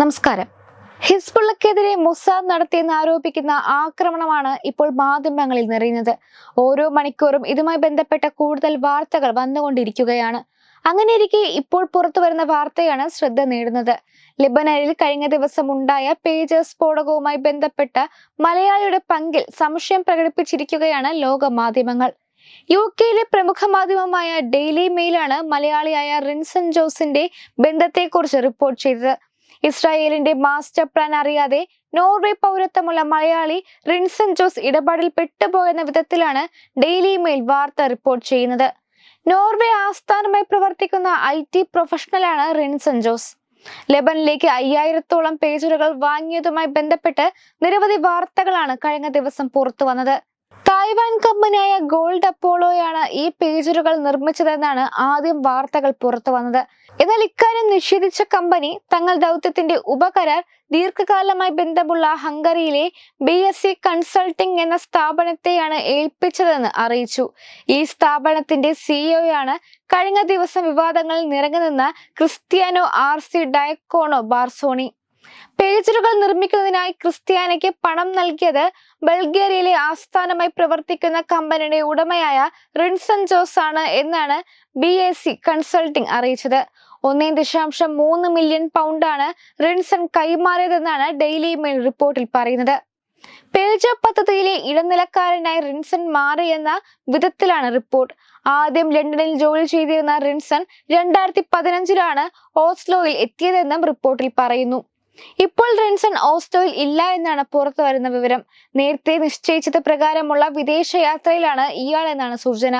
നമസ്കാരം. ഹിസ്ബുള്ളക്കെതിരെ മൊസാദ് നടത്തിയെന്ന് ആരോപിക്കുന്ന ആക്രമണമാണ് ഇപ്പോൾ മാധ്യമങ്ങളിൽ നിറയുന്നത്. ഓരോ മണിക്കൂറും ഇതുമായി ബന്ധപ്പെട്ട കൂടുതൽ വാർത്തകൾ വന്നുകൊണ്ടിരിക്കുകയാണ്. അങ്ങനെയിരിക്കെ ഇപ്പോൾ പുറത്തു വരുന്ന വാർത്തയാണ് ശ്രദ്ധ നേടുന്നത്. ലിബനനിൽ കഴിഞ്ഞ ദിവസം ഉണ്ടായ പേജർ സ്ഫോടകവുമായി ബന്ധപ്പെട്ട മലയാളിയുടെ പങ്കിൽ സംശയം പ്രകടിപ്പിച്ചിരിക്കുകയാണ് ലോക മാധ്യമങ്ങൾ. യു കെയിലെ പ്രമുഖ മാധ്യമമായ ഡെയിലി മെയിലാണ് മലയാളിയായ റിൻസൺ ജോസിന്റെ ബന്ധത്തെക്കുറിച്ച് റിപ്പോർട്ട് ചെയ്തത്. ഇസ്രായേലിന്റെ മാസ്റ്റർ പ്ലാൻ അറിയാതെ നോർവേ പൗരത്വമുള്ള മലയാളി റിൻസൺ ജോസ് ഇടപാടിൽ പെട്ടുപോയെന്ന വിധത്തിലാണ് ഡെയിലി മെയിൽ വാർത്ത റിപ്പോർട്ട് ചെയ്യുന്നത്. നോർവേ ആസ്ഥാനമായി പ്രവർത്തിക്കുന്ന ഐ ടി പ്രൊഫഷണലാണ് റിൻസൺ ജോസ്. ലെബനിലേക്ക് അയ്യായിരത്തോളം പേജറുകൾ വാങ്ങിയതുമായി ബന്ധപ്പെട്ട് നിരവധി വാർത്തകളാണ് കഴിഞ്ഞ ദിവസം പുറത്തു വന്നത്. തായ്വാൻ കമ്പനിയായ ഗോൾഡ് അപ്പോളോയാണ് ഈ പേജറുകൾ നിർമ്മിച്ചതെന്നാണ് ആദ്യം വാർത്തകൾ പുറത്തു വന്നത്. എന്നാൽ ഇക്കാര്യം നിഷേധിച്ച കമ്പനി തങ്ങൾ ദൗത്യത്തിന്റെ ഉപകരാർ ദീർഘകാലമായി ബന്ധമുള്ള ഹംഗറിയിലെ ബി എസ് സി കൺസൾട്ടിംഗ് എന്ന സ്ഥാപനത്തെയാണ് ഏൽപ്പിച്ചതെന്ന് അറിയിച്ചു. ഈ സ്ഥാപനത്തിന്റെ സിഇഒയാണ് കഴിഞ്ഞ ദിവസം വിവാദങ്ങളിൽ നിറഞ്ഞു നിന്ന Cristiana R C Diacono Barsony. പേജറുകൾ നിർമ്മിക്കുന്നതിനായി ക്രിസ്ത്യാനയ്ക്ക് പണം നൽകിയത് ബൾഗേറിയയിലെ ആസ്ഥാനമായി പ്രവർത്തിക്കുന്ന കമ്പനിയുടെ ഉടമയായ റിൻസൺ ജോസ് ആണ് എന്നാണ് ബി എസ് സി കൺസൾട്ടിംഗ് അറിയിച്ചത്. ഒന്നേ ദശാംശം മൂന്ന് മില്യൺ പൗണ്ടാണ് റിൻസൺ കൈമാറിയതെന്നാണ് ഡെയിലി മെയിൽ റിപ്പോർട്ടിൽ പറയുന്നത്. പേജ പദ്ധതിയിലെ ഇടനിലക്കാരനായി റിൻസൺ മാറിയെന്ന വിധത്തിലാണ് റിപ്പോർട്ട്. ആദ്യം ലണ്ടനിൽ ജോലി ചെയ്തിരുന്ന റിൻസൺ രണ്ടായിരത്തി പതിനഞ്ചിലാണ് ഓസ്ലോയിൽ എത്തിയതെന്നും റിപ്പോർട്ടിൽ പറയുന്നു. ഇപ്പോൾ റിൻസൺ ഓസ്ലോയിൽ ഇല്ല എന്നാണ് പുറത്തു വരുന്ന വിവരം. നേരത്തെ നിശ്ചയിച്ചത് പ്രകാരമുള്ള വിദേശയാത്രയിലാണ് ഇയാൾ എന്നാണ് സൂചന.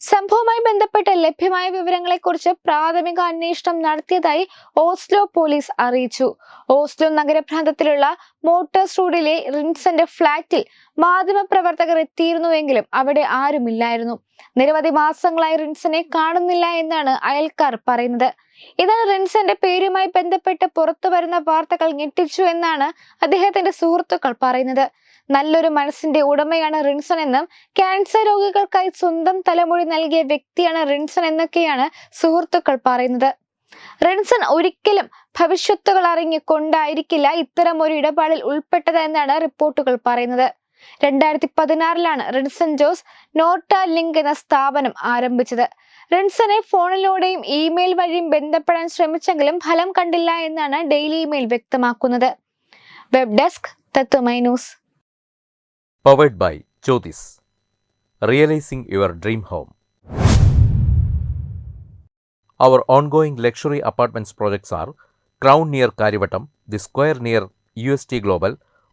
സംഭവവുമായി ബന്ധപ്പെട്ട് ലഭ്യമായ വിവരങ്ങളെക്കുറിച്ച് പ്രാഥമിക അന്വേഷണം നടത്തിയതായി ഓസ്ലോ പോലീസ് അറിയിച്ചു. ഓസ്ലോ നഗരപ്രാന്തത്തിലുള്ള മോട്ടോഴ്സ് റോഡിലെ റിൻസന്റെ ഫ്ളാറ്റിൽ മാധ്യമപ്രവർത്തകർ എത്തിയിരുന്നുവെങ്കിലും അവിടെ ആരുമില്ലായിരുന്നു. നിരവധി മാസങ്ങളായി റിൻസനെ കാണുന്നില്ല എന്നാണ് അയൽക്കാർ പറയുന്നത്. ഇതാണ് റിൻസന്റെ പേരുമായി ബന്ധപ്പെട്ട് പുറത്തു വരുന്ന വാർത്തകൾ ഞെട്ടിച്ചു എന്നാണ് അദ്ദേഹത്തിന്റെ സുഹൃത്തുക്കൾ പറയുന്നത്. നല്ലൊരു മനസ്സിന്റെ ഉടമയാണ് റിൻസൺ എന്നും ക്യാൻസർ രോഗികൾക്കായി സ്വന്തം തലമുടി നൽകിയ വ്യക്തിയാണ് റിൻസൺ എന്നൊക്കെയാണ് സുഹൃത്തുക്കൾ പറയുന്നത്. റിൻസൺ ഒരിക്കലും ഭവിഷ്യത്തുകൾ അറിഞ്ഞുകൊണ്ടായിരിക്കില്ല ഇത്തരം ഒരു ഇടപാടിൽ ഉൾപ്പെട്ടത് എന്നാണ് റിപ്പോർട്ടുകൾ പറയുന്നത്. രണ്ടായിരത്തി പതിനാറിലാണ് റിൻസൺ ജോസ് നോട്ട ലിങ്ക് എന്ന സ്ഥാപനം ആരംഭിച്ചത്. റിൻസനെ ഫോണിലൂടെയും ഇമെയിൽ വഴിയും ബന്ധപ്പെടാൻ ശ്രമിച്ചെങ്കിലും ഫലം കണ്ടില്ല എന്നാണ് ഡെയിലി ഇമെയിൽ വ്യക്തമാക്കുന്നത്. Web desk Tatwamayi news. Powered by Jyothis realising your dream home our ongoing luxury apartments projects are crown near Karyavattom the square near U S T Crown